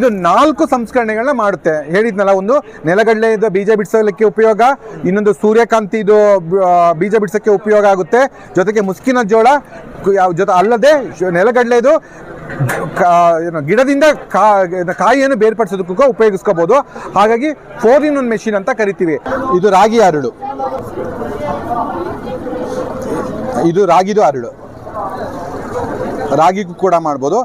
ಇದು ನಾಲ್ಕು ಸಂಸ್ಕರಣೆಗಳನ್ನ ಮಾಡುತ್ತೆ. ಹೇಳಿದ್ನಲ್ಲ ಒಂದು ನೆಲಗಡಲೆ ಇದು ಬೀಜ ಬಿಡಿಸಲಿಕ್ಕೆ ಉಪಯೋಗ, ಇನ್ನೊಂದು ಸೂರ್ಯಕಾಂತಿ ಇದು ಬೀಜ ಬಿಡಿಸೋಕ್ಕೆ ಉಪಯೋಗ ಆಗುತ್ತೆ. ಜೊತೆಗೆ ಮುಸ್ಕಿನ ಜೋಳ ಜೊತೆ ಅಲ್ಲದೆ ನೆಲಗಡಲೆ ಇದು ಏನು, ಗಿಡದಿಂದ ಕಾಯಿಯನ್ನು ಬೇರ್ಪಡಿಸೋದಕ್ಕೂ ಉಪಯೋಗಿಸ್ಕೋಬಹುದು ಹಾಗಾಗಿ ಫೋರ್ ಇನ್ ಒನ್ ಮೆಷಿನ್ ಅಂತ ಕರಿತೀವಿ. ಇದು ರಾಗಿ ಅರಳು ಇದು ರಾಗಿದು ಅರಳು ರಾಗಿಗೂ ಕೂಡ ಮಾಡ್ಬೋದು.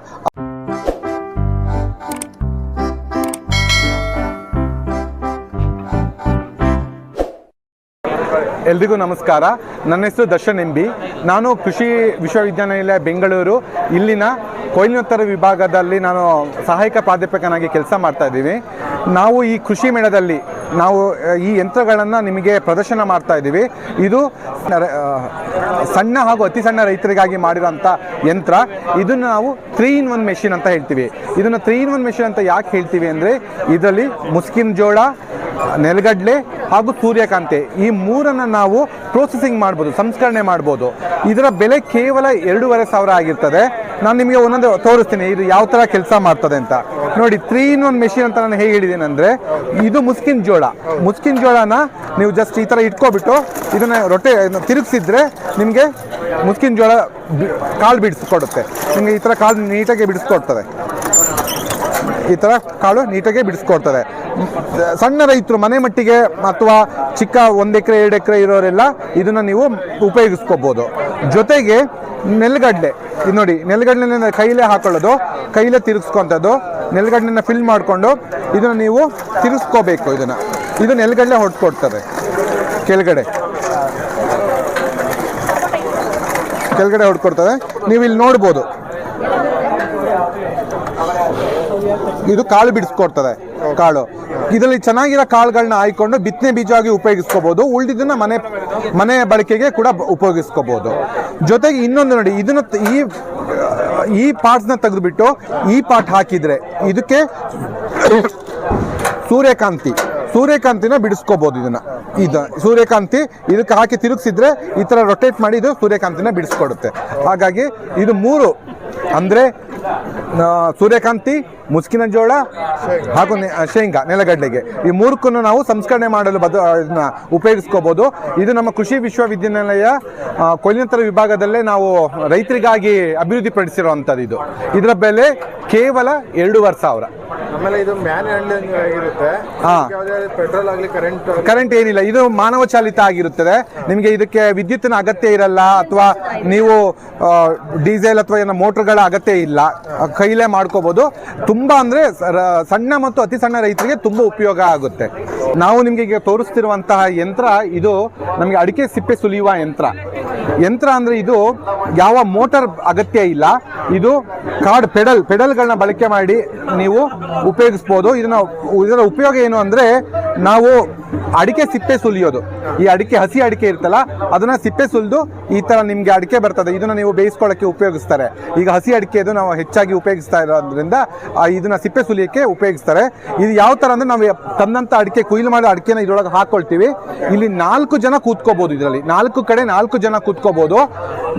ಎಲ್ರಿಗೂ ನಮಸ್ಕಾರ. ನನ್ನ ಹೆಸರು ದರ್ಶನ್ ಎಂಬಿ. ನಾನು ಕೃಷಿ ವಿಶ್ವವಿದ್ಯಾನಿಲಯ ಬೆಂಗಳೂರು. ಇಲ್ಲಿನ ಕೊಯ್ಲಿನೋತ್ತರ ವಿಭಾಗದಲ್ಲಿ ನಾನು ಸಹಾಯಕ ಪ್ರಾಧ್ಯಾಪಕನಾಗಿ ಕೆಲಸ ಮಾಡ್ತಾ ಇದ್ದೀವಿ ನಾವು ಈ ಕೃಷಿ ಮೇಳದಲ್ಲಿ ನಾವು ಈ ಯಂತ್ರಗಳನ್ನು ನಿಮಗೆ ಪ್ರದರ್ಶನ ಮಾಡ್ತಾ ಇದ್ದೀವಿ. ಇದು ಸಣ್ಣ ಹಾಗೂ ಅತಿ ಸಣ್ಣ ರೈತರಿಗಾಗಿ ಮಾಡಿರೋಂಥ ಯಂತ್ರ. ಇದನ್ನು ನಾವು ತ್ರೀ ಇನ್ ಒನ್ ಮೆಷಿನ್ ಅಂತ ಹೇಳ್ತೀವಿ. ಇದನ್ನು ತ್ರೀ ಇನ್ ಒನ್ ಮೆಷಿನ್ ಅಂತ ಯಾಕೆ ಹೇಳ್ತೀವಿ ಅಂದರೆ, ಇದರಲ್ಲಿ ಮುಸ್ಕಿನ ಜೋಳ, ನೆಲಗಡಲೆ ಹಾಗೂ ಸೂರ್ಯಕಾಂತಿ. ಈ ಮೂರನ್ನು ನಾವು ಪ್ರೋಸೆಸಿಂಗ್ ಮಾಡ್ಬೋದು, ಸಂಸ್ಕರಣೆ ಮಾಡ್ಬೋದು. ಇದರ ಬೆಲೆ ಕೇವಲ ಎರಡೂವರೆ ಸಾವಿರ ಆಗಿರ್ತದೆ. ನಾನು ನಿಮಗೆ ಒಂದೊಂದು ತೋರಿಸ್ತೀನಿ, ಇದು ಯಾವ ಥರ ಕೆಲಸ ಮಾಡ್ತದೆ ಅಂತ. ನೋಡಿ ತ್ರೀ ಇನ್ ಒನ್ ಮೆಷಿನ್ ಅಂತ ನಾನು ಹೇಗೆ ಹೇಳಿದ್ದೀನಿ ಅಂದರೆ ಇದು ಮುಸ್ಕಿನ್ ಜೋಳ. ಮುಸ್ಕಿನ್ ಜೋಳನ ನೀವು ಜಸ್ಟ್ ಈ ಥರ ಇಟ್ಕೊಬಿಟ್ಟು ಇದನ್ನು ರೊಟ್ಟೆ ತಿರುಗಿಸಿದ್ರೆ ನಿಮಗೆ ಮುಸ್ಕಿನ್ ಜೋಳ ಕಾಳು ಬಿಡಿಸ್ಕೊಡುತ್ತೆ. ನಿಮಗೆ ಈ ಥರ ಕಾಳು ನೀಟಾಗಿ ಬಿಡಿಸ್ಕೊಡ್ತದೆ. ಈ ಥರ ಕಾಳು ನೀಟಾಗಿ ಬಿಡಿಸ್ಕೊಡ್ತದೆ. ಸಣ್ಣ ರೈತರು, ಮನೆ ಮಟ್ಟಿಗೆ ಅಥವಾ ಚಿಕ್ಕ ಒಂದು ಎಕರೆ, ಎರಡು ಎಕರೆ ಇರೋರೆಲ್ಲ ಇದನ್ನು ನೀವು ಉಪಯೋಗಿಸ್ಕೋಬೋದು. ಜೊತೆಗೆ ನೆಲಗಡಲೆ. ಇದು ನೋಡಿ, ನೆಲಗಡ್ಲೆನ ಕೈಲೇ ಹಾಕೊಳ್ಳೋದು, ಕೈಲೇ ತಿರುಗಿಸ್ಕೊಂಥದ್ದು ನೆಲಗಡಲೆನ ಫಿಲ್ ಮಾಡಿಕೊಂಡು ಇದನ್ನು ನೀವು ತಿರುಗಿಸ್ಕೋಬೇಕು ಇದನ್ನು. ಇದು ನೆಲಗಡಲೆ ಹೊಡ್ಕೊಡ್ತದೆ. ಕೆಳಗಡೆ. ಕೆಳಗಡೆ ಹೊಡ್ಕೊಡ್ತದೆ. ನೀವು ಇಲ್ಲಿ ನೋಡ್ಬೋದು. ಇದು ಕಾಳು ಬಿಡಿಸ್ಕೊಡ್ತದೆ, ಕಾಳು. ಇದರಲ್ಲಿ ಚೆನ್ನಾಗಿರೋ ಕಾಳುಗಳನ್ನ ಆಯ್ಕೊಂಡು ಬಿತ್ತನೆ ಬೀಜವಾಗಿ ಉಪಯೋಗಿಸ್ಕೋಬಹುದು ಉಳಿದಿದ್ದನ್ನ ಮನೆ ಮನೆ ಬಳಕೆಗೆ ಕೂಡ ಉಪಯೋಗಿಸ್ಕೋಬಹುದು ಜೊತೆಗೆ ಇನ್ನೊಂದು ನೋಡಿ, ಇದನ್ನ ಈ ಈ ಪಾರ್ಟ್ಸ್ನ ತೆಗೆದುಬಿಟ್ಟು ಈ ಪಾರ್ಟ್ ಹಾಕಿದ್ರೆ ಇದಕ್ಕೆ ಸೂರ್ಯಕಾಂತಿ, ಸೂರ್ಯಕಾಂತಿನ ಬಿಡಿಸ್ಕೋಬಹುದು ಇದನ್ನ. ಇದು, ಸೂರ್ಯಕಾಂತಿ ಇದಕ್ಕೆ ಹಾಕಿ ತಿರುಗಿಸಿದ್ರೆ ಈ ತರ ರೊಟೇಟ್ ಮಾಡಿ ಇದು ಸೂರ್ಯಕಾಂತಿನ ಬಿಡಿಸ್ಕೊಡುತ್ತೆ. ಹಾಗಾಗಿ ಇದು ಮೂರು, ಅಂದ್ರೆ ಸೂರ್ಯಕಾಂತಿ ಮುಸ್ಕಿನ ಜೋಳ ಹಾಗೂ ಶೇಂಗಾ ನೆಲಗಡ್ಡೆಗೆ ಈ ಮೂರಕ್ಕೂ ನಾವು ಸಂಸ್ಕರಣೆ ಮಾಡಲು ಬದ ಇದನ್ನ ಉಪಯೋಗಿಸ್ಕೋಬಹುದು ಇದು ನಮ್ಮ ಕೃಷಿ ವಿಶ್ವವಿದ್ಯಾನಿಲಯ ಕೊಲಿನತರ ಕೊಯ್ಲಿನಂತರ ವಿಭಾಗದಲ್ಲೇ ನಾವು ರೈತರಿಗಾಗಿ ಅಭಿವೃದ್ಧಿಪಡಿಸಿರುವಂಥದ್ದು ಇದು. ಇದರ ಬೆಲೆ ಕೇವಲ ಎರಡೂವರೆ ಸಾವಿರ. ಆಮೇಲೆ ಇದು ಮ್ಯಾನ್ ಹ್ಯಾಂಡ್ಲಿಂಗ್ ಆಗಿರುತ್ತೆ. ಹಾ. ಪೆಟ್ರೋಲ್ ಆಗಲಿ ಕರೆಂಟ್ ಕರೆಂಟ್ ಏನಿಲ್ಲ. ಇದು ಮಾನವ ಚಾಲಿತ ಆಗಿರುತ್ತದೆ. ನಿಮಗೆ ಇದಕ್ಕೆ ವಿದ್ಯುತ್ತಿನ ಅಗತ್ಯ ಇರಲ್ಲ ಅಥವಾ ನೀವು ಡೀಸೆಲ್ ಅಥವಾ ಏನೋ ಮೋಟರ್ಗಳ ಅಗತ್ಯ ಇಲ್ಲ. ಕೈಲೇ ಮಾಡ್ಕೋಬಹುದು ತುಂಬಾ ಅಂದ್ರೆ ಸಣ್ಣ ಮತ್ತು ಅತಿ ಸಣ್ಣ ರೈತರಿಗೆ ತುಂಬಾ ಉಪಯೋಗ ಆಗುತ್ತೆ. ನಾವು ನಿಮಗೆ ಈಗ ತೋರಿಸ್ತಿರುವಂತಹ ಯಂತ್ರ ಇದು ನಮಗೆ ಅಡಿಕೆ ಸಿಪ್ಪೆ ಸುಲಿಯುವ ಯಂತ್ರ. ಯಂತ್ರ ಅಂದ್ರೆ ಇದು ಯಾವ ಮೋಟರ್ ಅಗತ್ಯ ಇಲ್ಲ. ಇದು ಕಾರ್ಡ್ ಪೆಡಲ್, ಪೆಡಲ್ಗಳನ್ನ ಬಳಕೆ ಮಾಡಿ ನೀವು ಉಪಯೋಗಿಸ್ಬೋದು. ಇದನ್ನ, ಇದರ ಉಪಯೋಗ ಏನು ಅಂದ್ರೆ ನಾವು ಅಡಿಕೆ ಸಿಪ್ಪೆ ಸುಲಿಯೋದು. ಈ ಅಡಿಕೆ, ಹಸಿ ಅಡಿಕೆ ಇರ್ತಲ್ಲ, ಅದನ್ನ ಸಿಪ್ಪೆ ಸುಲಿದು ಈ ತರ ನಿಮ್ಗೆ ಅಡಿಕೆ ಬರ್ತದೆ. ಇದನ್ನ ನೀವು ಬೇಯಿಸ್ಕೊಳ್ಳಕ್ಕೆ ಉಪಯೋಗಿಸ್ತಾರೆ. ಈಗ ಹಸಿ ಅಡಿಕೆದು ನಾವು ಹೆಚ್ಚಾಗಿ ಉಪಯೋಗಿಸ್ತಾ ಇರೋದ್ರಿಂದ ಇದನ್ನ ಸಿಪ್ಪೆ ಸುಲಿಯಕ್ಕೆ ಉಪಯೋಗಿಸ್ತಾರೆ. ಇದು ಯಾವ ತರ ಅಂದ್ರೆ ನಾವು ತಂದಂತ ಅಡಿಕೆ, ಕುಯ್ಲು ಮಾಡೋ ಅಡಿಕೆನ ಇದ್ರೊಳಗೆ ಹಾಕೊಳ್ತೀವಿ. ಇಲ್ಲಿ ನಾಲ್ಕು ಜನ ಕೂತ್ಕೋಬಹುದು ಇದರಲ್ಲಿ. ನಾಲ್ಕು ಕಡೆ ನಾಲ್ಕು ಜನ ಕೂತ್ಕೋಬಹುದು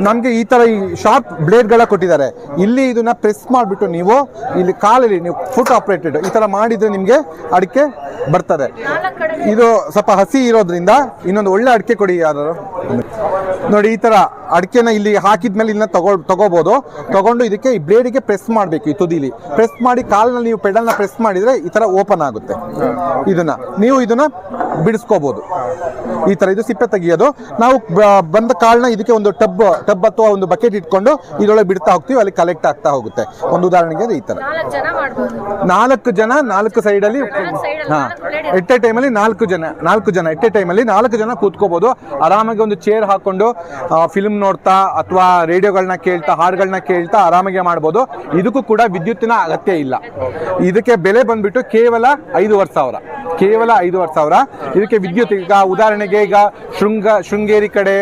ನಮಗೆ ಈ ತರ ಈ ಶಾರ್ಪ್ ಬ್ಲೇಡ್ಗಳ ಕೊಟ್ಟಿದ್ದಾರೆ. ಇಲ್ಲಿ ಇದನ್ನ ಪ್ರೆಸ್ ಮಾಡಿಬಿಟ್ಟು ನೀವು ಇಲ್ಲಿ ಕಾಲಲ್ಲಿ ನೀವು ಫುಟ್ ಆಪರೇಟೆಡ್ ಈ ತರ ಮಾಡಿದ್ರೆ ನಿಮ್ಗೆ ಅಡಿಕೆ ಬರ್ತದೆ. ಇದು ಸ್ವಲ್ಪ ಹಸಿ ಇರೋದ್ರಿಂದ ಇನ್ನೊಂದು ಒಳ್ಳೆ ಅಡಿಕೆ ಕೊಡಿ ಯಾರು. ನೋಡಿ ಈ ತರ ಅಡಿಕೆನ ಇಲ್ಲಿ ಹಾಕಿದ್ಮೇಲೆ ಇದನ್ನ ತಗೋ ತಗೋಬಹುದು ತಗೊಂಡು ಇದಕ್ಕೆ ಈ ಬ್ಲೇಡಿಗೆ ಪ್ರೆಸ್ ಮಾಡಬೇಕು ಈ ತುದಿಲಿ. ಪ್ರೆಸ್ ಮಾಡಿ ಕಾಲ್ನಲ್ಲಿ ನೀವು ಪೆಡಲ್ನ ಪ್ರೆಸ್ ಮಾಡಿದ್ರೆ ಈ ತರ ಓಪನ್ ಆಗುತ್ತೆ. ಇದನ್ನ ನೀವು ಇದನ್ನ ಬಿಡಿಸ್ಕೋಬಹುದು ಈ ತರ ಇದು ಸಿಪ್ಪೆ ತೆಗಿಯೋದು. ನಾವು ಬಂದ ಕಾಳನ್ನ ಇದಕ್ಕೆ ಒಂದು ಟಬ್ ಟಬ್ ಅಥವಾ ಒಂದು ಬಕೆಟ್ ಇಟ್ಕೊಂಡು ಇದರೊಳಗೆ ಬಿಡ್ತಾ ಹೋಗ್ತೀವಿ ಅಲ್ಲಿ ಕಲೆಕ್ಟ್ ಆಗ್ತಾ ಹೋಗುತ್ತೆ. ಒಂದು ಉದಾಹರಣೆಗೆ ಈ ತರ. ನಾಲ್ಕು ಜನ ನಾಲ್ಕು ಸೈಡ್ ಅಲ್ಲಿ ಹಾ. ಎಟ್ಟೆ ಟೈಮಲ್ಲಿ ನಾಲ್ಕು ಜನ ನಾಲ್ಕು ಜನ ಎಟ್ಟೆ ಟೈಮಲ್ಲಿ ನಾಲ್ಕು ಜನ ಕೂತ್ಕೋಬಹುದು ಆರಾಮಾಗಿ ಒಂದು ಚೇರ್ ಹಾಕೊಂಡು ಫಿಲ್ಮ್ ನೋಡ್ತಾ ಅಥವಾ ರೇಡಿಯೋಗಳನ್ನ ಕೇಳ್ತಾ ಹಾಡುಗಳನ್ನ ಕೇಳ್ತಾ ಆರಾಮಾಗಿ ಮಾಡ್ಬೋದು. ಇದಕ್ಕೂ ಕೂಡ ವಿದ್ಯುತ್ತಿನ ಅಗತ್ಯ ಇಲ್ಲ. ಇದಕ್ಕೆ ಬೆಲೆ ಬಂದ್ಬಿಟ್ಟು ಕೇವಲ ಐದೂವರೆ ಸಾವಿರ. ಕೇವಲ ಐದೂವರೆ ಸಾವಿರ. ಇದಕ್ಕೆ ವಿದ್ಯುತ್ ಈಗ ಉದಾಹರಣೆಗೆ ಈಗ ಶೃಂಗ, ಶೃಂಗೇರಿ ಕಡೆ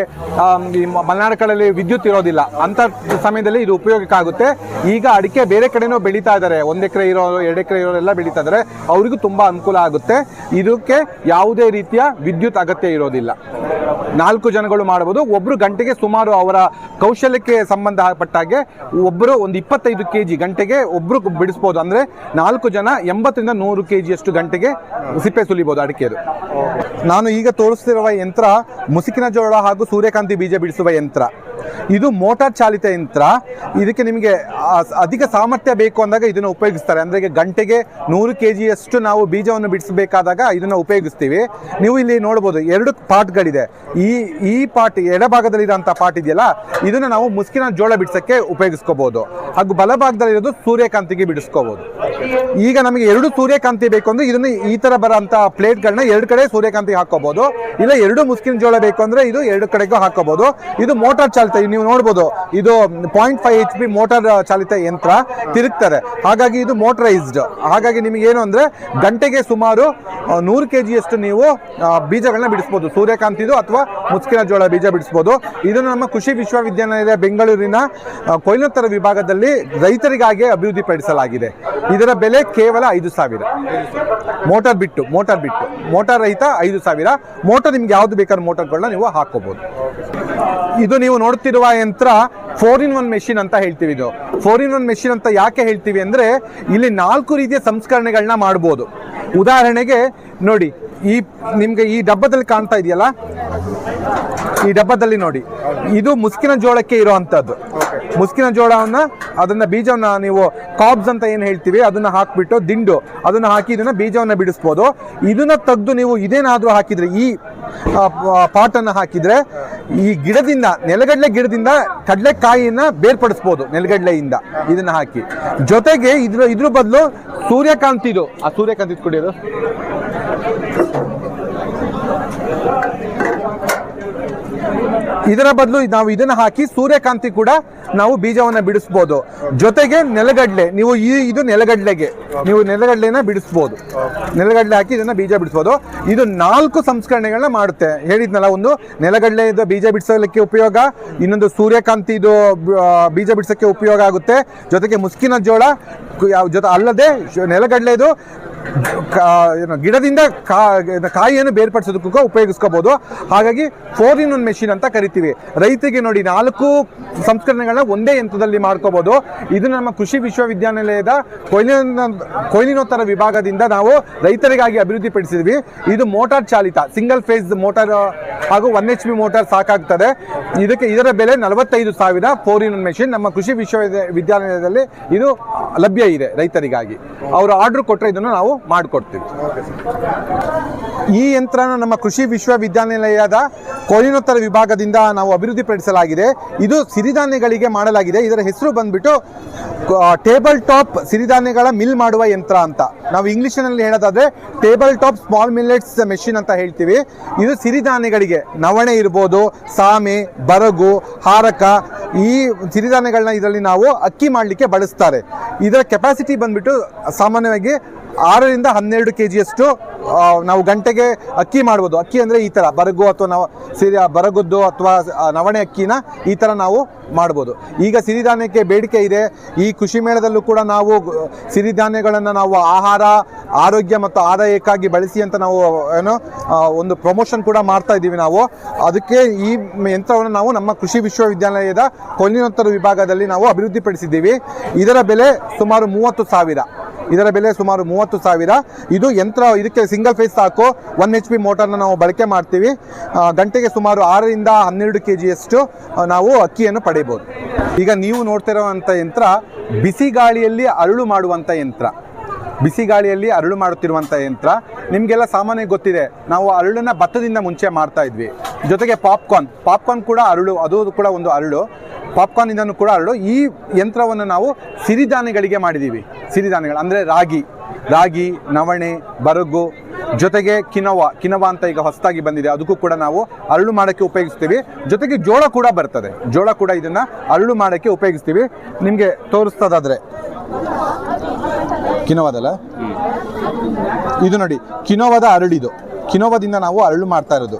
ಈ ಮಲೆನಾಡು ಕಡೆಯಲ್ಲಿ ವಿದ್ಯುತ್ ಇರೋದಿಲ್ಲ. ಅಂತ ಸಮಯದಲ್ಲಿ ಇದು ಉಪಯೋಗಕ್ಕಾಗುತ್ತೆ ಈಗ ಅಡಿಕೆ ಬೇರೆ ಕಡೆನೂ ಬೆಳೀತಾ ಇದ್ದಾರೆ. ಒಂದು ಎಕರೆ ಇರೋ ಎರಡು ಎಕರೆ ಇರೋರೆಲ್ಲ ಬೆಳೀತಾ ಇದ್ದಾರೆ. ಅವರಿಗೂ ತುಂಬಾ ಅನುಕೂಲ ಆಗುತ್ತೆ. ಇದಕ್ಕೆ ಯಾವುದೇ ರೀತಿಯ ವಿದ್ಯುತ್ ಅಗತ್ಯ ಇರೋದಿಲ್ಲ. ನಾಲ್ಕು ಜನಗಳು ಮಾಡಬಹುದು ಒಬ್ರು ಗಂಟೆಗೆ ಸುಮಾರು ಅವರ ಕೌಶಲ್ಯಕ್ಕೆ ಸಂಬಂಧಪಟ್ಟಾಗೆ ಒಬ್ಬರು ಒಂದು ಇಪ್ಪತ್ತೈದು ಕೆ ಜಿ ಗಂಟೆಗೆ ಒಬ್ರು ಬಿಡಿಸ್ಬೋದು. ಅಂದ್ರೆ ನಾಲ್ಕು ಜನ ಎಂಬತ್ತರಿಂದ ನೂರು ಕೆ ಜಿಯಷ್ಟು ಗಂಟೆಗೆ ಸಿಪ್ಪೆ ಸುಲಿಬಹುದು ಅಡಿಕೆದು. ನಾನು ಈಗ ತೋರಿಸ್ತಿರುವ ಯಂತ್ರ ಮುಸುಕಿನ ಜೋಳ ಹಾಗೂ ಸೂರ್ಯಕಾಂತಿ ಬೀಜ ಬಿಡಿಸುವ ಯಂತ್ರ. ಇದು ಮೋಟಾರ್ ಚಾಲಿತ ಯಂತ್ರ. ಇದಕ್ಕೆ ನಿಮಗೆ ಅಧಿಕ ಸಾಮರ್ಥ್ಯ ಬೇಕು ಅಂದಾಗ ಇದನ್ನು ಉಪಯೋಗಿಸ್ತಾರೆ. ಅಂದ್ರೆ ಗಂಟೆಗೆ ನೂರು ಕೆ ಜಿಯಷ್ಟು ನಾವು ಬೀಜವನ್ನು ಬಿಡಿಸಬೇಕಾದಾಗ ಇದನ್ನು ಉಪಯೋಗಿಸ್ತೀವಿ. ನೀವು ಇಲ್ಲಿ ನೋಡ್ಬೋದು ಎರಡು ಪಾಟ್ಗಳಿದೆ ಈ ಈ ಪಾಟ್ ಎಡಭಾಗದಲ್ಲಿರೋಂಥ ಪಾಟ್ ಇದೆಯಲ್ಲ, ಇದನ್ನು ನಾವು ಮುಸ್ಕಿನ ಜೋಳ ಬಿಡಿಸೋಕ್ಕೆ ಉಪಯೋಗಿಸ್ಕೋಬೋದು. ಹಾಗೂ ಬಲಭಾಗದಲ್ಲಿರೋದು ಸೂರ್ಯಕಾಂತಿಗೆ ಬಿಡಿಸ್ಕೋಬೋದು. ಈಗ ನಮಗೆ ಎರಡು ಸೂರ್ಯಕಾಂತಿ ಬೇಕು ಅಂದ್ರೆ ಇದನ್ನು ಈ ತರ ಬರೋಂಥ ಪ್ಲೇಟ್ಗಳನ್ನ ಎರಡು ಕಡೆ ಸೂರ್ಯಕಾಂತಿ ಹಾಕೋಬಹುದು ಇಲ್ಲ ಎರಡು ಮುಸ್ಕಿನ ಜೋಳ ಬೇಕು ಅಂದ್ರೆ ಇದು ಎರಡು ಕಡೆಗೂ ಹಾಕೋಬೋದು ಇದು ಮೋಟಾರ್ ಚಾಲಿತ ಇದು ನೀವು ನೋಡ್ಬೋದು, ಇದು point five H P motor ಚಾಲಿತ ಯಂತ್ರ ತಿರುಗ್ತಾರೆ. ಹಾಗಾಗಿ ಇದು ಮೋಟರೈಸ್ಡ್ ಹಾಗಾಗಿ ನಿಮಗೆ ಏನು ಅಂದ್ರೆ ಗಂಟೆಗೆ ಸುಮಾರು ನೂರು ಕೆ ಜಿಯಷ್ಟು ನೀವು ಬೀಜಗಳನ್ನ ಬಿಡಿಸ್ಬೋದು. ಸೂರ್ಯಕಾಂತಿದು ಅಥವಾ ಮುಸ್ಕಿನ ಜೋಳ ಬೀಜ ಬಿಡಿಸ್ಬೋದು. ಇದನ್ನು ನಮ್ಮ ಕೃಷಿ ವಿಶ್ವವಿದ್ಯಾನಿಲಯ ಬೆಂಗಳೂರಿನ ಕೊಯ್ಲೋತ್ತರ ವಿಭಾಗದಲ್ಲಿ ರೈತರಿಗಾಗಿ ಅಭಿವೃದ್ಧಿಪಡಿಸಲಾಗಿದೆ ಇದರ ಬೆಲೆ ಕೇವಲ ಐದು ಸಾವಿರ. ಮೋಟಾರ್ ಬಿಟ್ಟು ಮೋಟಾರ್ ಬಿಟ್ಟು, ಮೋಟಾರ್ ರಹಿತ ಐದು ಸಾವಿರ. ಮೋಟಾರ್ ನಿಮ್ಗೆ ಯಾವ್ದು ಬೇಕಾದ್ರೆ ಮೋಟಾರ್ಗಳನ್ನ ನೀವು ಹಾಕೋಬಹುದು ಇದು ನೀವು ನೋಡ್ತಿರುವ ಯಂತ್ರ ಫೋರ್ ಇನ್ ಒನ್ ಮೆಷಿನ್ ಅಂತ ಹೇಳ್ತೀವಿ ಇದು. ಫೋರ್ ಇನ್ ಒನ್ ಮೆಷಿನ್ ಅಂತ ಯಾಕೆ ಹೇಳ್ತೀವಿ ಅಂದ್ರೆ ಇಲ್ಲಿ ನಾಲ್ಕು ರೀತಿಯ ಸಂಸ್ಕರಣೆಗಳನ್ನ ಮಾಡ್ಬೋದು. ಉದಾಹರಣೆಗೆ ನೋಡಿ, ಈ ನಿಮ್ಗೆ ಈ ಡಬ್ಬದಲ್ಲಿ ಕಾಣ್ತಾ ಇದೆಯಲ್ಲ? ಈ ಡಬ್ಬದಲ್ಲಿ ನೋಡಿ. ಇದು ಮುಸ್ಕಿನ ಜೋಳಕ್ಕೆ ಇರುವಂತದ್ದು ಮುಸ್ಕಿನ ಜೋಳವನ್ನ, ಅದನ್ನ ಬೀಜವನ್ನ ನೀವು ಕಾಬ್ಸ್ ಅಂತ ಏನ್ ಹೇಳ್ತೀವಿ, ಅದನ್ನ ಹಾಕ್ಬಿಟ್ಟು, ದಿಂಡು, ಅದನ್ನ ಹಾಕಿ ಇದನ್ನ ಬೀಜವನ್ನ ಬಿಡಿಸ್ಬೋದು. ಇದನ್ನ ತೆಗೆದು ನೀವು ಇದೇನಾದ್ರೂ ಹಾಕಿದ್ರೆ, ಈ ಪಾಟನ್ನ ಹಾಕಿದ್ರೆ ಈ ಗಿಡದಿಂದ, ನೆಲಗಡಲೆ ಗಿಡದಿಂದ ಕಡಲೆಕಾಯಿಯನ್ನ ಬೇರ್ಪಡಿಸ್ಬೋದು ನೆಲಗಡಲೆಯಿಂದ ಇದನ್ನ ಹಾಕಿ. ಜೊತೆಗೆ ಇದ್ರ ಇದ್ರ ಬದಲು ಸೂರ್ಯಕಾಂತಿದು ಆ ಸೂರ್ಯಕಾಂತಿ ಕುಡಿಯೋದು? ಇದರ ಬದಲು ನಾವು ಇದನ್ನ ಹಾಕಿ ಸೂರ್ಯಕಾಂತಿ ಕೂಡ ನಾವು ಬೀಜವನ್ನ ಬಿಡಿಸ್ಬೋದು. ಜೊತೆಗೆ ನೆಲಗಡಲೆ, ನೀವು ಈ ಇದು ನೆಲಗಡಲೆಗೆ, ನೀವು ನೆಲಗಡಲೆನ ಬಿಡಿಸ್ಬೋದು. ನೆಲಗಡಲೆ ಹಾಕಿ ಇದನ್ನ ಬೀಜ ಬಿಡಿಸ್ಬೋದು. ಇದು ನಾಲ್ಕು ಸಂಸ್ಕರಣೆಗಳನ್ನ ಮಾಡುತ್ತೆ. ಹೇಳಿದ್ನಲ್ಲ ಒಂದು, ನೆಲಗಡಲೆ ಬೀಜ ಬಿಡಿಸಲಿಕ್ಕೆ ಉಪಯೋಗ, ಇನ್ನೊಂದು ಸೂರ್ಯಕಾಂತಿ ಇದು ಬೀಜ ಬಿಡಿಸೋಕ್ಕೆ ಉಪಯೋಗ ಆಗುತ್ತೆ. ಜೊತೆಗೆ ಮುಸ್ಕಿನ ಜೋಳ ಯಾವ, ಜೊತೆ ಅಲ್ಲದೆ ನೆಲಗಡಲೆ ನೆಲಗಡಲೆದು ಏನು, ಗಿಡದಿಂದ ಕಾಯಿಯನ್ನು ಬೇರ್ಪಡಿಸೋದಕ್ಕೂ ಉಪಯೋಗಿಸ್ಕೋಬಹುದು ಹಾಗಾಗಿ ಫೋರ್ ಇನ್ ಒನ್ ಮೆಷಿನ್ ಅಂತ ಕರಿತೀವಿ. ರೈತರಿಗೆ ನೋಡಿ ನಾಲ್ಕು ಸಂಸ್ಕರಣೆಗಳನ್ನ ಒಂದೇ ಯಂತ್ರದಲ್ಲಿ ಮಾಡ್ಕೋಬಹುದು ಇದು ನಮ್ಮ ಕೃಷಿ ವಿಶ್ವವಿದ್ಯಾನಿಲಯದ ಕೊಯ್ಲಿನ, ಕೊಯ್ಲಿನೋತ್ತರ ವಿಭಾಗದಿಂದ ನಾವು ರೈತರಿಗಾಗಿ ಅಭಿವೃದ್ಧಿಪಡಿಸಿದ್ವಿ ಇದು ಮೋಟಾರ್ ಚಾಲಿತ ಸಿಂಗಲ್ ಫೇಸ್ ಮೋಟಾರ್ ಹಾಗೂ ಒನ್ ಎಚ್ ಬಿ ಮೋಟಾರ್ ಸಾಕಾಗ್ತದೆ. ಇದಕ್ಕೆ ಇದರ ಬೆಲೆ ನಲವತ್ತೈದು ಸಾವಿರ ಫೋರ್ ಇನ್ ಒನ್ ಮೆಷಿನ್. ನಮ್ಮ ಕೃಷಿ ವಿಶ್ವವಿದ್ಯಾನಿಲಯದಲ್ಲಿ ಇದು ಲಭ್ಯ ಇದೆ ರೈತರಿಗಾಗಿ. ಅವರು ಆರ್ಡರ್ ಕೊಟ್ಟರೆ ಇದನ್ನು ನಾವು ಮಾಡಿಕೊಡ್ತೀವಿ. ಈ ಯಂತ್ರನ ನಮ್ಮ ಕೃಷಿ ವಿಶ್ವವಿದ್ಯಾನಿಲಯದ ಕೋಲಿನೋತ್ತರ ವಿಭಾಗದಿಂದ ನಾವು ಅಭಿವೃದ್ಧಿಪಡಿಸಲಾಗಿದೆ. ಇದು ಸಿರಿಧಾನ್ಯಗಳಿಗೆ ಮಾಡಲಾಗಿದೆ. ಇದರ ಹೆಸರು ಬಂದ್ಬಿಟ್ಟು ಟೇಬಲ್ ಟಾಪ್ ಸಿರಿಧಾನ್ಯಗಳ ಮಿಲ್ ಮಾಡುವ ಯಂತ್ರ ಅಂತ. ನಾವು ಇಂಗ್ಲಿಷ್ನಲ್ಲಿ ಹೇಳೋದಾದ್ರೆ table top small millets machine ಅಂತ ಹೇಳ್ತೀವಿ. ಇದು ಸಿರಿಧಾನ್ಯಗಳಿಗೆ ನವಣೆ ಇರ್ಬೋದು, ಸಾಮೆ, ಬರಗು, ಹಾರಕ, ಈ ಸಿರಿಧಾನ್ಯಗಳನ್ನ ಇದರಲ್ಲಿ ನಾವು ಅಕ್ಕಿ ಮಾಡಲಿಕ್ಕೆ ಬಳಸ್ತಾರೆ. ಇದರ ಕೆಪಾಸಿಟಿ ಬಂದ್ಬಿಟ್ಟು ಸಾಮಾನ್ಯವಾಗಿ ಆರರಿಂದ ಹನ್ನೆರಡು ಕೆ ಜಿಯಷ್ಟು ನಾವು ಗಂಟೆಗೆ ಅಕ್ಕಿ ಮಾಡ್ಬೋದು. ಅಕ್ಕಿ ಅಂದರೆ ಈ ಥರ ಬರಗು ಅಥವಾ ನಾವು, ಸಿರಿ ಬರಗುದ್ದು ಅಥವಾ ನವಣೆ ಅಕ್ಕಿನ ಈ ಥರ ನಾವು ಮಾಡ್ಬೋದು. ಈಗ ಸಿರಿಧಾನ್ಯಕ್ಕೆ ಬೇಡಿಕೆ ಇದೆ. ಈ ಕೃಷಿ ಮೇಳದಲ್ಲೂ ಕೂಡ ನಾವು ಸಿರಿಧಾನ್ಯಗಳನ್ನು ನಾವು ಆಹಾರ, ಆರೋಗ್ಯ ಮತ್ತು ಆದಾಯಕ್ಕಾಗಿ ಬಳಸಿ ಅಂತ ನಾವು, ಏನು ಒಂದು ಪ್ರಮೋಷನ್ ಕೂಡ ಮಾಡ್ತಾ ಇದ್ದೀವಿ ನಾವು. ಅದಕ್ಕೆ ಈ ಯಂತ್ರವನ್ನು ನಾವು ನಮ್ಮ ಕೃಷಿ ವಿಶ್ವವಿದ್ಯಾಲಯದ ಕೊಲ್ಲಿನೋತ್ತರ ವಿಭಾಗದಲ್ಲಿ ನಾವು ಅಭಿವೃದ್ಧಿಪಡಿಸಿದ್ದೀವಿ. ಇದರ ಬೆಲೆ ಸುಮಾರು ಮೂವತ್ತು ಸಾವಿರ. ಇದರ ಬೆಲೆ ಸುಮಾರು ಮೂವತ್ತು ಸಾವಿರ. ಇದು ಯಂತ್ರ, ಇದಕ್ಕೆ ಸಿಂಗಲ್ ಫೇಸ್ ಸಾಕು. ಒನ್ ಎಚ್ ಪಿ ಮೋಟಾರ್ನ ನಾವು ಬಳಕೆ ಮಾಡ್ತೀವಿ. ಗಂಟೆಗೆ ಸುಮಾರು ಆರರಿಂದ ಹನ್ನೆರಡು ಕೆ ಜಿಯಷ್ಟು ನಾವು ಅಕ್ಕಿಯನ್ನು ಪಡೆಯಬಹುದು ಈಗ ನೀವು ನೋಡ್ತಿರುವಂಥ ಯಂತ್ರ, ಬಿಸಿ ಗಾಳಿಯಲ್ಲಿ ಅರಳು ಮಾಡುವಂಥ ಯಂತ್ರ. ಬಿಸಿ ಗಾಳಿಯಲ್ಲಿ ಅರಳು ಮಾಡುತ್ತಿರುವಂಥ ಯಂತ್ರ. ನಿಮಗೆಲ್ಲ ಸಾಮಾನ್ಯ ಗೊತ್ತಿದೆ. ನಾವು ಅರಳನ್ನು ಭತ್ತದಿಂದ ಮುಂಚೆ ಮಾಡ್ತಾ ಇದ್ವಿ. ಜೊತೆಗೆ ಪಾಪ್ಕಾರ್ನ್ ಪಾಪ್ಕಾರ್ನ್ ಕೂಡ ಅರಳು, ಅದು ಕೂಡ ಒಂದು ಅರಳು. ಪಾಪ್ಕಾರ್ನ್ ಇಂದನೂ ಕೂಡ ಅರಳು. ಈ ಯಂತ್ರವನ್ನು ನಾವು ಸಿರಿಧಾನ್ಯಗಳಿಗೆ ಮಾಡಿದ್ದೀವಿ ಸಿರಿಧಾನ್ಯಗಳು, ಅಂದರೆ ರಾಗಿ ರಾಗಿ, ನವಣೆ, ಬರಗು ಜೊತೆಗೆ ಕಿನವ ಕಿನವ ಅಂತ ಈಗ ಹೊಸದಾಗಿ ಬಂದಿದೆ. ಅದಕ್ಕೂ ಕೂಡ ನಾವು ಅರಳು ಮಾಡೋಕ್ಕೆ ಉಪಯೋಗಿಸ್ತೀವಿ. ಜೊತೆಗೆ ಜೋಳ ಕೂಡ ಬರ್ತದೆ. ಜೋಳ ಕೂಡ ಇದನ್ನು ಅರಳು ಮಾಡೋಕ್ಕೆ ಉಪಯೋಗಿಸ್ತೀವಿ. ನಿಮಗೆ ತೋರಿಸ್ತದಾದರೆ. ಕಿನೋವಾದಲ್ಲ? ಇದು ನೋಡಿ, ಕಿನೋವಾದ ಅರಳಿದು. ಕಿನೋವಾದಿಂದ ನಾವು ಅರಳು ಮಾಡ್ತಾ ಇರೋದು.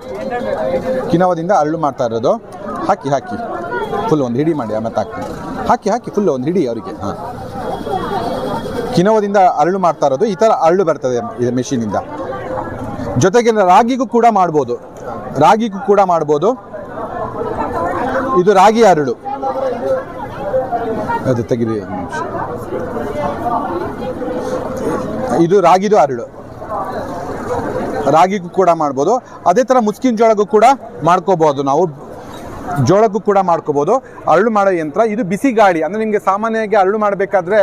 ಕಿನೋವಾದಿಂದ ಅರಳು ಮಾಡ್ತಾ ಇರೋದು. ಹಾಕಿ ಹಾಕಿ. ಫುಲ್ ಒಂದು ಹಿಡಿ ಮಾಡಿ, ಆಮೇಲೆ ಹಾಕ್ತೀನಿ ಹಾಕಿ ಹಾಕಿ, ಫುಲ್ ಒಂದು ಹಿಡಿ ಅವರಿಗೆ. ಹಾಂ. ಕಿನೋವಾದಿಂದ ಅರಳು ಮಾಡ್ತಾ ಇರೋದು, ಈ ಥರ ಅರಳು ಬರ್ತದೆ ಇದು. ಮೆಷಿನಿಂದ ಜೊತೆಗೆ ರಾಗಿಗೂ ಕೂಡ ಮಾಡ್ಬೋದು. ರಾಗಿಗೂ ಕೂಡ ಮಾಡ್ಬೋದು. ಇದು ರಾಗಿ ಅರಳು. ಅದು ತೆಗಿರಿ ಇದು ರಾಗಿದು ಅರಳು. ರಾಗಿಗೂ ಕೂಡ ಮಾಡ್ಬೋದು. ಅದೇ ಥರ ಮುಸ್ಕಿನ ಜೋಳಗೂ ಕೂಡ ಮಾಡ್ಕೋಬೋದು ನಾವು. ಜೋಳಕ್ಕೂ ಕೂಡ ಮಾಡ್ಕೋಬೋದು. ಅರಳು ಮಾಡೋ ಯಂತ್ರ, ಇದು ಬಿಸಿ ಗಾಳಿ. ಅಂದರೆ ನಿಮಗೆ ಸಾಮಾನ್ಯವಾಗಿ ಅರಳು ಮಾಡಬೇಕಾದ್ರೆ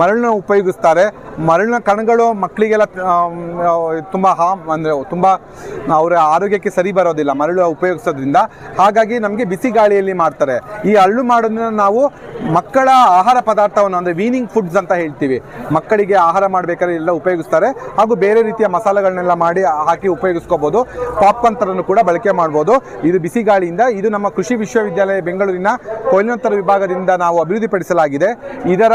ಮರಳನ್ನ ಉಪಯೋಗಿಸ್ತಾರೆ. ಮರಳಿನ ಕಣಗಳು ಮಕ್ಕಳಿಗೆಲ್ಲ ತುಂಬ ಹಾಮ್ ಅಂದರೆ ತುಂಬ, ಅವರ ಆರೋಗ್ಯಕ್ಕೆ ಸರಿ ಬರೋದಿಲ್ಲ ಮರಳು ಉಪಯೋಗಿಸೋದ್ರಿಂದ. ಹಾಗಾಗಿ ನಮಗೆ ಬಿಸಿ ಗಾಳಿಯಲ್ಲಿ ಮಾಡ್ತಾರೆ. ಈ ಅರಳು ಮಾಡೋದನ್ನ ನಾವು ಮಕ್ಕಳ ಆಹಾರ ಪದಾರ್ಥವನ್ನು, ಅಂದರೆ ವೀನಿಂಗ್ ಫುಡ್ಸ್ ಅಂತ ಹೇಳ್ತೀವಿ. ಮಕ್ಕಳಿಗೆ ಆಹಾರ ಮಾಡಬೇಕಾದ್ರೆ ಎಲ್ಲ ಉಪಯೋಗಿಸ್ತಾರೆ. ಹಾಗೂ ಬೇರೆ ರೀತಿಯ ಮಸಾಲೆಗಳನ್ನೆಲ್ಲ ಮಾಡಿ ಹಾಕಿ ಉಪಯೋಗಿಸ್ಕೋಬೋದು. ಪಾಪ್ಕಾರ್ನ್ ಕೂಡ ಬಳಕೆ ಮಾಡ್ಬೋದು. ಇದು ಬಿಸಿ ಗಾಳಿಯಿಂದ, ಇದು ನಮ್ಮ ಕೃಷಿ ವಿಶ್ವವಿದ್ಯಾಲಯ ಬೆಂಗಳೂರಿನ ಕೊಯ್ಲೋತ್ತರ ವಿಭಾಗದಿಂದ ನಾವು ಅಭಿವೃದ್ಧಿಪಡಿಸಲಾಗಿದೆ. ಇದರ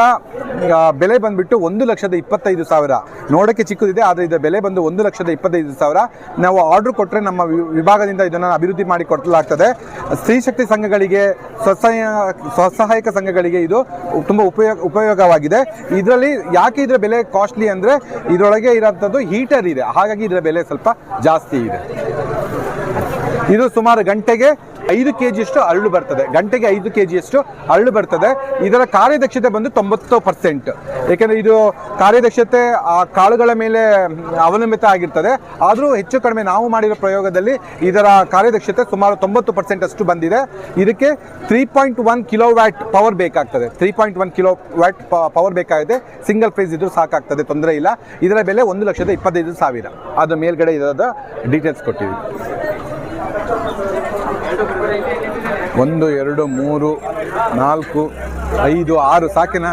ಬೆಲೆ ಬಂದ್ಬಿಟ್ಟು ಒಂದು ಲಕ್ಷದ ಇಪ್ಪತ್ತೈದು ಸಾವಿರ. ನೋಡೋಕ್ಕೆ ಚಿಕ್ಕದಿದೆ, ಆದರೆ ಇದರ ಬೆಲೆ ಬಂದು ಒಂದು ಲಕ್ಷದ ಇಪ್ಪತ್ತೈದು ಸಾವಿರ. ನಾವು ಆರ್ಡರ್ ಕೊಟ್ಟರೆ ನಮ್ಮ ವಿಭಾಗದಿಂದ ಇದನ್ನು ಅಭಿವೃದ್ಧಿ ಮಾಡಿ ಕೊಡಲಾಗ್ತದೆ. ಸ್ತ್ರೀಶಕ್ತಿ ಸಂಘಗಳಿಗೆ, ಸ್ವಸಹಾಯ, ಸ್ವಸಹಾಯಕ ಸಂಘಗಳಿಗೆ ಇದು ತುಂಬ ಉಪಯೋಗ, ಉಪಯೋಗವಾಗಿದೆ. ಇದರಲ್ಲಿ ಯಾಕೆ ಇದರ ಬೆಲೆ ಕಾಸ್ಟ್ಲಿ ಅಂದರೆ ಇದರೊಳಗೆ ಇರೋಂಥದ್ದು ಹೀಟರ್ ಇದೆ. ಹಾಗಾಗಿ ಇದರ ಬೆಲೆ ಸ್ವಲ್ಪ ಜಾಸ್ತಿ ಇದೆ. ಇದು ಸುಮಾರು ಗಂಟೆಗೆ ಐದು ಕೆ ಜಿಯಷ್ಟು ಅರಳು ಬರ್ತದೆ. ಗಂಟೆಗೆ ಐದು ಕೆ ಜಿಯಷ್ಟು ಅರಳು ಬರ್ತದೆ. ಇದರ ಕಾರ್ಯದಕ್ಷತೆ ಬಂದು ತೊಂಬತ್ತು ಪರ್ಸೆಂಟ್. ಏಕೆಂದರೆ ಇದು ಕಾರ್ಯದಕ್ಷತೆ ಆ ಕಾಳುಗಳ ಮೇಲೆ ಅವಲಂಬಿತ ಆಗಿರ್ತದೆ. ಆದರೂ ಹೆಚ್ಚು ಕಡಿಮೆ ನಾವು ಮಾಡಿರೋ ಪ್ರಯೋಗದಲ್ಲಿ ಇದರ ಕಾರ್ಯದಕ್ಷತೆ ಸುಮಾರು ತೊಂಬತ್ತು ಪರ್ಸೆಂಟ್ ಅಷ್ಟು ಬಂದಿದೆ. ಇದಕ್ಕೆ three point one kilowatt power ಬೇಕಾಗ್ತದೆ. Three point one kilowatt power ಬೇಕಾಗಿದೆ. ಸಿಂಗಲ್ ಫೇಸ್ ಇದ್ರೂ ಸಾಕಾಗ್ತದೆ, ತೊಂದರೆ ಇಲ್ಲ. ಇದರ ಬೆಲೆ ಒಂದು ಲಕ್ಷದ ಇಪ್ಪತ್ತೈದು ಸಾವಿರ. ಅದು ಮೇಲ್ಗಡೆ ಇದರ ಡೀಟೇಲ್ಸ್ ಕೊಟ್ಟಿದ್ದೀವಿ ಒಂದು ಎರಡು ಮೂರು ನಾಲ್ಕು ಐದು ಆರು ಸಾಕಿನಾ?